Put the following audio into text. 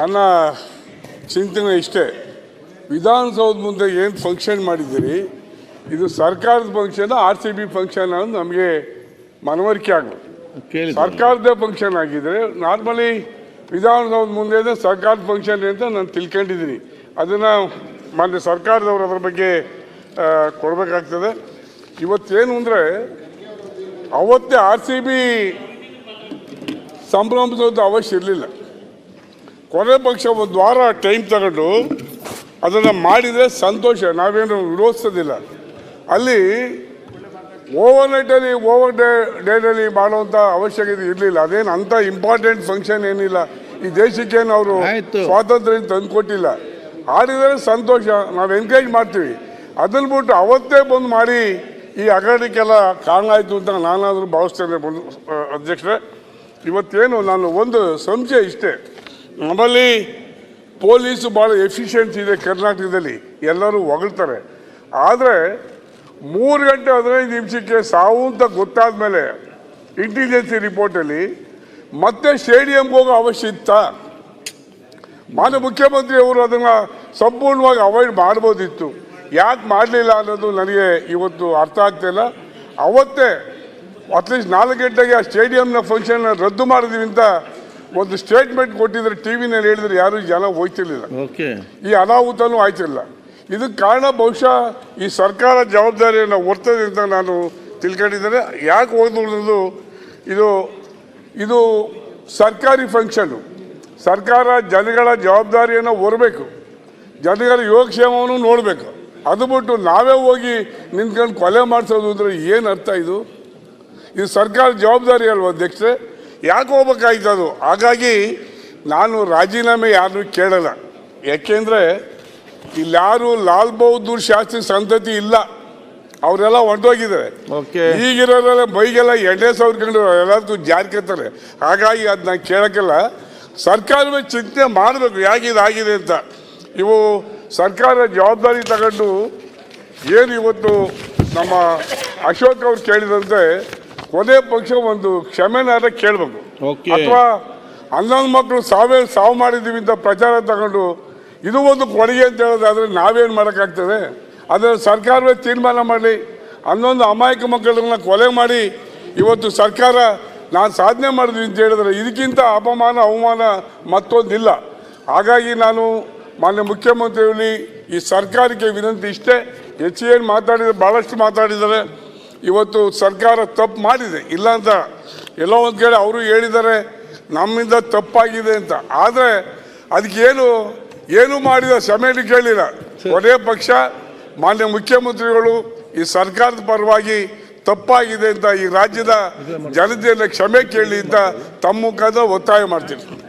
ನನ್ನ ಚಿಂತನೆ ಇಷ್ಟೇ. ವಿಧಾನಸೌಧ ಮುಂದೆ ಏನು ಫಂಕ್ಷನ್ ಮಾಡಿದ್ದೀರಿ? ಇದು ಸರ್ಕಾರದ function R C B function ಅಂತ ನಮಗೆ ಮನವರಿಕೆ ಆಗಬೇಕು. ಸರ್ಕಾರದ ಫಂಕ್ಷನ್ ಆಗಿದ್ರೆ ನಾರ್ಮಲಿ ವಿಧಾನಸೌಧ ಮುಂದೆ ಸರ್ಕಾರದ ಫಂಕ್ಷನ್ ಅಂತ ನಾನು ತಿಳ್ಕೊಂಡಿದ್ದೀನಿ. ಅದನ್ನು ಮಾನ್ಯ ಸರ್ಕಾರದವರು ಅದರ ಬಗ್ಗೆ ಕೊಡಬೇಕಾಗ್ತದೆ. ಇವತ್ತೇನು ಅಂದರೆ ಅವತ್ತೇ ಆರ್ ಸಿ ಬಿ ಸಂಭ್ರಮಿಸೋದು ಅವಶ್ಯ ಇರಲಿಲ್ಲ. ಕೊನೆ ಪಕ್ಷ ಒಂದು ವಾರ ಟೈಮ್ ತಗೊಂಡು ಅದನ್ನು ಮಾಡಿದರೆ ಸಂತೋಷ. ನಾವೇನು ವಿರೋಧಿಸೋದಿಲ್ಲ. ಅಲ್ಲಿ ಓವರ್ ನೈಟಲ್ಲಿ ಓವರ್ ಡೇ ಡೇನಲ್ಲಿ ಮಾಡುವಂಥ ಅವಶ್ಯಕತೆ ಇರಲಿಲ್ಲ. ಅದೇನು ಅಂಥ ಇಂಪಾರ್ಟೆಂಟ್ ಫಂಕ್ಷನ್ ಏನಿಲ್ಲ. ಈ ದೇಶಕ್ಕೇನು ಅವರು ಸ್ವಾತಂತ್ರ್ಯ ತಂದುಕೊಟ್ಟಿಲ್ಲ. ಆಡಿದರೆ ಸಂತೋಷ. ನಾವು ಎನ್ಕರೇಜ್ ಮಾಡ್ತೀವಿ. ಅದನ್ನು ಬಿಟ್ಟು ಅವತ್ತೇ ಬಂದು ಮಾಡಿ ಈ ಹಗರಣಕ್ಕೆಲ್ಲ ಕಾರಣ ಆಯಿತು ಅಂತ ನಾನಾದರೂ ಭಾವಿಸ್ತೇನೆ. ಅಧ್ಯಕ್ಷರೇ ಇವತ್ತೇನು ನಾನು ಒಂದು ಸಂಶಯ ಇಷ್ಟೇ. ನಮ್ಮಲ್ಲಿ ಪೊಲೀಸು ಭಾಳ ಎಫಿಷಿಯನ್ಸಿ ಇದೆ ಕರ್ನಾಟಕದಲ್ಲಿ. ಎಲ್ಲರೂ ಹೊಗಳ್ತಾರೆ. ಆದರೆ ಮೂರು ಗಂಟೆ ಹದಿನೈದು ನಿಮಿಷಕ್ಕೆ ಸಾವು ಅಂತ ಗೊತ್ತಾದ ಮೇಲೆ ಇಂಟೆಲಿಜೆನ್ಸಿ ರಿಪೋರ್ಟಲ್ಲಿ ಮತ್ತೆ ಸ್ಟೇಡಿಯಂಗೆ ಹೋಗೋ ಅವಶ್ಯ ಇತ್ತ? ಮಾನ್ಯ ಮುಖ್ಯಮಂತ್ರಿ ಅವರು ಅದನ್ನು ಸಂಪೂರ್ಣವಾಗಿ ಅವಾಯ್ಡ್ ಮಾಡ್ಬೋದಿತ್ತು. ಯಾಕೆ ಮಾಡಲಿಲ್ಲ ಅನ್ನೋದು ನನಗೆ ಇವತ್ತು ಅರ್ಥ ಆಗ್ತಿಲ್ಲ ಅವತ್ತೇ ಅಟ್ಲೀಸ್ಟ್ ನಾಲ್ಕು ಗಂಟೆಗೆ ಆ ಸ್ಟೇಡಿಯಂನ ಫಂಕ್ಷನ್ನ ರದ್ದು ಮಾಡಿದ್ವಿ ಅಂತ ಒಂದು ಸ್ಟೇಟ್ಮೆಂಟ್ ಕೊಟ್ಟಿದ್ರೆ ಟಿ ವಿನಲ್ಲಿ ಹೇಳಿದ್ರೆ ಯಾರು ಜನ ಹೋಯ್ತಿರ್ಲಿಲ್ಲ. ಓಕೆ ಈ ಅನಾಹುತನೂ ಆಯ್ತಿಲ್ಲ ಇದಕ್ಕೆ ಕಾರಣ ಬಹುಶಃ ಈ ಸರ್ಕಾರ ಜವಾಬ್ದಾರಿಯನ್ನು ಹೊರ್ತದೆ ಅಂತ ನಾನು ತಿಳ್ಕೊಂಡಿದ್ದೇನೆ. ಯಾಕೆ ಹೋದ್ರು ಇದು ಇದು ಸರ್ಕಾರಿ ಫಂಕ್ಷನ್ನು ಸರ್ಕಾರ ಜನಗಳ ಜವಾಬ್ದಾರಿಯನ್ನು ಹೊರಬೇಕು. ಜನಗಳ ಯೋಗಕ್ಷೇಮವನ್ನು ನೋಡಬೇಕು. ಅದು ಬಿಟ್ಟು ನಾವೇ ಹೋಗಿ ನಿಂತ್ಕೊಂಡು ಕೊಲೆ ಮಾಡಿಸೋದು ಅಂದರೆ ಏನು ಅರ್ಥ ಇದು? ಇದು ಸರ್ಕಾರ ಜವಾಬ್ದಾರಿ ಅಲ್ವಾ ಅಧ್ಯಕ್ಷರೇ? ಯಾಕೆ ಹೋಗ್ಬೇಕಾಯ್ತು ಅದು ಹಾಗಾಗಿ ನಾನು ರಾಜೀನಾಮೆ ಯಾರನ್ನೂ ಕೇಳಲ್ಲ. ಯಾಕೆಂದರೆ ಇಲ್ಲಾರು ಲಾಲ್ ಬಹದ್ದೂರ್ ಶಾಸ್ತ್ರಿ ಸಂತತಿ ಇಲ್ಲ. ಅವರೆಲ್ಲ ಹೊಂಟೋಗಿದ್ದಾರೆ. ಓಕೆ. ಈಗಿರೋರೆಲ್ಲ ಬೈಗೆಲ್ಲ ಎಣ್ಣೆ ಸವರ್ಕೊಂಡು ಎಲ್ಲದಕ್ಕೂ ಜಾರಿಕೆತ್ತಾರೆ. ಹಾಗಾಗಿ ಅದು ನಾನು ಕೇಳೋಕ್ಕಿಲ್ಲ ಸರ್ಕಾರವೇ ಚಿಂತೆ ಮಾಡಬೇಕು ಯಾಕೆ ಇದಾಗಿದೆ ಅಂತ. ಇವು ಸರ್ಕಾರ ಜವಾಬ್ದಾರಿ ತಗೊಂಡು ಏನು ಇವತ್ತು ನಮ್ಮ ಅಶೋಕ್ ಅವ್ರು ಕೇಳಿದಂತೆ ಕೊನೆ ಪಕ್ಷ ಒಂದು ಕ್ಷಮೆನಾದ ಕೇಳಬೇಕು. ಅಥವಾ ಹನ್ನೊಂದು ಮಕ್ಕಳು ಸಾವೇ ಸಾವು ಮಾಡಿದ್ದೀವಿ ಅಂತ ಪ್ರಚಾರ ತಗೊಂಡು ಇದು ಒಂದು ಕೊಡುಗೆ ಅಂತ ಹೇಳೋದಾದ್ರೆ ನಾವೇನು ಮಾಡೋಕ್ಕಾಗ್ತದೆ? ಅದರ ಸರ್ಕಾರವೇ ತೀರ್ಮಾನ ಮಾಡಲಿ ಹನ್ನೊಂದು ಅಮಾಯಕ ಮಕ್ಕಳನ್ನ ಕೊಲೆ ಮಾಡಿ ಇವತ್ತು ಸರ್ಕಾರ ನಾನು ಸಾಧನೆ ಮಾಡಿದ್ವಿ ಅಂತ ಹೇಳಿದ್ರೆ ಇದಕ್ಕಿಂತ ಅಪಮಾನ ಅವಮಾನ ಮತ್ತೊಂದಿಲ್ಲ. ಹಾಗಾಗಿ ನಾನು ಮಾನ್ಯ ಮುಖ್ಯಮಂತ್ರಿಯಲ್ಲಿ ಈ ಸರ್ಕಾರಕ್ಕೆ ವಿನಂತಿ ಇಷ್ಟೇ. ಹೆಚ್ಚು ಏನು ಮಾತಾಡಿದರೆ ಭಾಳಷ್ಟು ಮಾತಾಡಿದ್ದಾರೆ. ಇವತ್ತು ಸರ್ಕಾರ ತಪ್ಪು ಮಾಡಿದೆ. ಇಲ್ಲ ಅಂತ ಎಲ್ಲೋ ಒಂದು ಕಡೆ ಅವರು ಹೇಳಿದ್ದಾರೆ, ನಮ್ಮಿಂದ ತಪ್ಪಾಗಿದೆ ಅಂತ. ಆದರೆ ಅದಕ್ಕೇನು ಏನು ಮಾಡಿದ ಸಮಯದಲ್ಲಿ ಕೇಳಿಲ್ಲ. ಕೊನೆಯ ಪಕ್ಷ ಮಾನ್ಯ ಮುಖ್ಯಮಂತ್ರಿಗಳು ಈ ಸರ್ಕಾರದ ಪರವಾಗಿ ತಪ್ಪಾಗಿದೆ ಅಂತ ಈ ರಾಜ್ಯದ ಜನತೆಯನ್ನು ಕ್ಷಮೆ ಕೇಳಿ ಅಂತ ತಮ್ಮ ಮುಖಾಂತರ ಒತ್ತಾಯ ಮಾಡ್ತೀನಿ.